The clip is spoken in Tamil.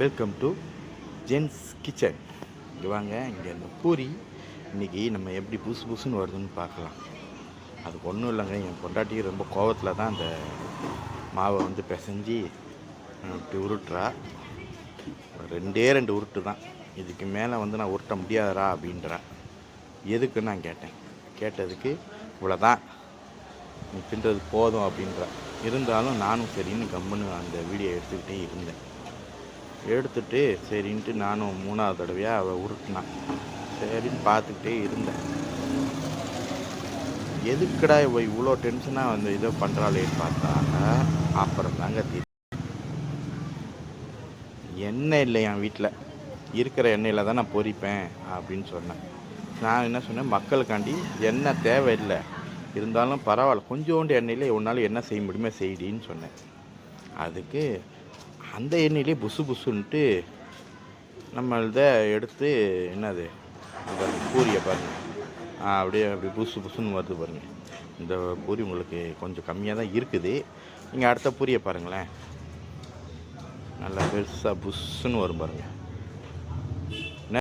வெல்கம் டு ஜென்ஸ் கிச்சன் இங்கே வாங்க இங்கே இந்த பூரி. இன்றைக்கி நம்ம எப்படி புதுசு புதுசுன்னு வருதுன்னு பார்க்கலாம். அதுக்கு ஒன்றும் இல்லைங்க என் பொண்டாட்டி ரொம்ப கோவத்தில் தான் அந்த மாவை வந்து பிசைஞ்சு இப்படி உருட்டுறா. ரெண்டே ரெண்டு உருட்டு தான். இதுக்கு மேலே வந்து நான் உருட்ட முடியாதரா அப்படின்றா. எதுக்குன்னு நான் கேட்டேன். கேட்டதுக்கு இவ்வளோதான் நீ தின்றது போதும் அப்படின்றா. இருந்தாலும் நானும் சரின்னு கம்முன்னு அந்த வீடியோ எடுத்துக்கிட்டே இருந்தேன். எடுத்துட்டு சரின்ட்டு நானும் மூணாவது தடவையாக அவள் உருட்டினான் சரின்னு பார்த்துக்கிட்டே இருந்தேன். எதுக்குடா இவ இவ்வளோ டென்ஷனாக வந்து இதை பண்ணுறாளேன்னு பார்த்தா அப்புறம் தாங்க தெரியும் எண்ணெய் இல்லை என் வீட்டில். இருக்கிற எண்ணெயில் தான் நான் பொரிப்பேன் அப்படின்னு சொன்னேன். நான் என்ன சொன்னேன்? மக்களுக்காண்டி எண்ணெய் தேவையில்லை. இருந்தாலும் பரவாயில்ல. கொஞ்சோண்டு எண்ணெயில் உன்னால் என்ன செய்ய முடியுமே செய்டின்னு சொன்னேன். அதுக்கு அந்த எண்ணெயிலே புசு புசுன்ட்டு நம்மள்த எடுத்து என்னது? இந்த பூரியை பாருங்கள் அப்படியே அப்படியே புசு புசுன்னு வருது பாருங்கள் இந்த பூரி உங்களுக்கு கொஞ்சம் கம்மியாக தான் இருக்குது. நீங்கள் அடுத்த பூரியை பாருங்களேன். நல்லா பெருசாக புஷ்ஷுன்னு வரும் பாருங்கள்